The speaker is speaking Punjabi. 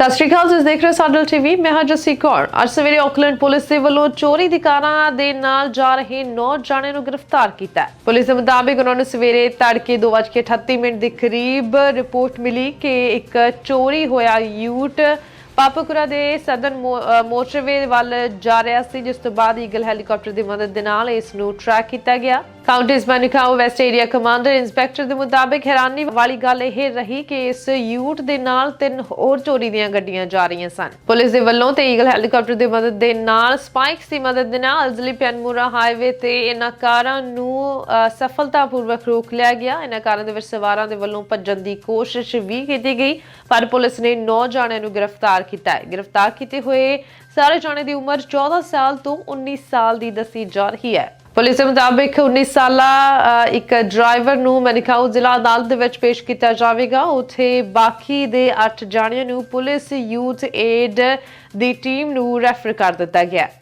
ਸਤਿ ਸ਼੍ਰੀ ਅਕਾਲ, ਤੁਸੀਂ ਦੇਖ ਰਹੇ ਹੋ ਸਾਡਲ ਟੀਵੀ ਮੈਂ ਹਾਂ ਜਸੀ ਕੌਰ। ਅੱਜ ਸਵੇਰੇ ਆਕਲੈਂਡ ਪੁਲਿਸ ਦੇ ਵੱਲੋਂ ਚੋਰੀ ਦੀ ਕਾਰਾਂ ਦੇ ਨਾਲ ਜਾ ਰਹੇ 9 ਜਾਣੇ ਨੂੰ ਗ੍ਰਿਫਤਾਰ ਕੀਤਾ ਪੁਲਿਸ ਦੇ ਮੁਤਾਬਿਕ ਉਹਨਾਂ ਨੂੰ ਸਵੇਰੇ ਤੜਕੇ 2:38 ਮਿੰਟ ਦੇ ਕਰੀਬ ਰਿਪੋਰਟ ਮਿਲੀ ਕਿ ਇੱਕ ਚੋਰੀ ਹੋਇਆ ਯੂਟ ਪਾਪਕੁਰਾ ਦੇ ਸਦਨ ਮੋਟਰਵੇ ਵੱਲ ਜਾ ਰਿਹਾ ਸੀ, ਜਿਸ ਤੋਂ ਬਾਅਦ ਈਗਲ ਹੈਲੀਕਾਪਟਰ ਦੀ ਮਦਦ ਦੇ ਨਾਲ ਇਸ ਨੂੰ ਟਰੈਕ ਕੀਤਾ ਗਿਆ। Counties Manukau West area commander inspector ਦੇ ਮੁਤਾਬਿਕ ਹੈਰਾਨੀ ਵਾਲੀ ਗੱਲ ਇਹ ਰਹੀ ਕਿ ਇਸ ਯੂਟ ਦੇ ਨਾਲ ਤਿੰਨ ਹੋਰ ਚੋਰੀ ਦੀਆਂ ਗੱਡੀਆਂ ਜਾ ਰਹੀਆਂ ਸਨ। ਪੁਲਿਸ ਦੇ ਵੱਲੋਂ ਤੇ ਈਗਲ ਹੈਲੀਕਾਪਟਰ ਦੀ ਮਦਦ ਦੇ ਨਾਲ ਸਪਾਈਕਸ ਦੀ ਮਦਦ ਦੇ ਨਾਲ ਅਜ਼ਲੀ ਪੈਨਮੂਰਾ ਹਾਈਵੇ ਤੇ ਇਹਨਾਂ ਕਾਰਾਂ ਨੂੰ ਅ, ਸਫਲਤਾਪੂਰਵਕ ਰੋਕ ਲਿਆ ਗਿਆ। ਇਹਨਾਂ ਕਾਰਾਂ ਦੇ ਵਿੱਚ ਸਵਾਰਾਂ ਦੇ ਵੱਲੋਂ ਭੱਜਣ ਦੀ ਕੋਸ਼ਿਸ਼ ਵੀ ਕੀਤੀ ਗਈ ਪਰ ਪੁਲਿਸ ਨੇ 9 ਜਾਣਿਆਂ ਨੂੰ ਗ੍ਰਿਫਤਾਰ ਕੀਤਾ ਹੈ। ਗ੍ਰਿਫਤਾਰ ਕੀਤੇ ਹੋਏ ਸਾਰੇ ਜਾਣੇ ਦੀ ਉਮਰ 14 ਸਾਲ ਤੋਂ 19 ਸਾਲ ਦੀ ਦੱਸੀ ਜਾ ਰਹੀ ਹੈ। ਪੁਲਿਸ ਦੇ ਮੁਤਾਬਿਕ 19 ਸਾਲਾ ਇੱਕ ਡਰਾਈਵਰ ਨੂੰ ਮੈਨਿਕਾਓ ਜ਼ਿਲ੍ਹਾ ਅਦਾਲਤ ਦੇ ਵਿੱਚ ਪੇਸ਼ ਕੀਤਾ ਜਾਵੇਗਾ। ਉੱਥੇ ਬਾਕੀ ਦੇ 8 ਜਾਣਿਆਂ ਨੂੰ ਪੁਲਿਸ ਯੂਥ ਏਡ ਦੀ ਟੀਮ ਨੂੰ ਰੈਫਰ ਕਰ ਦਿੱਤਾ ਗਿਆ ਹੈ।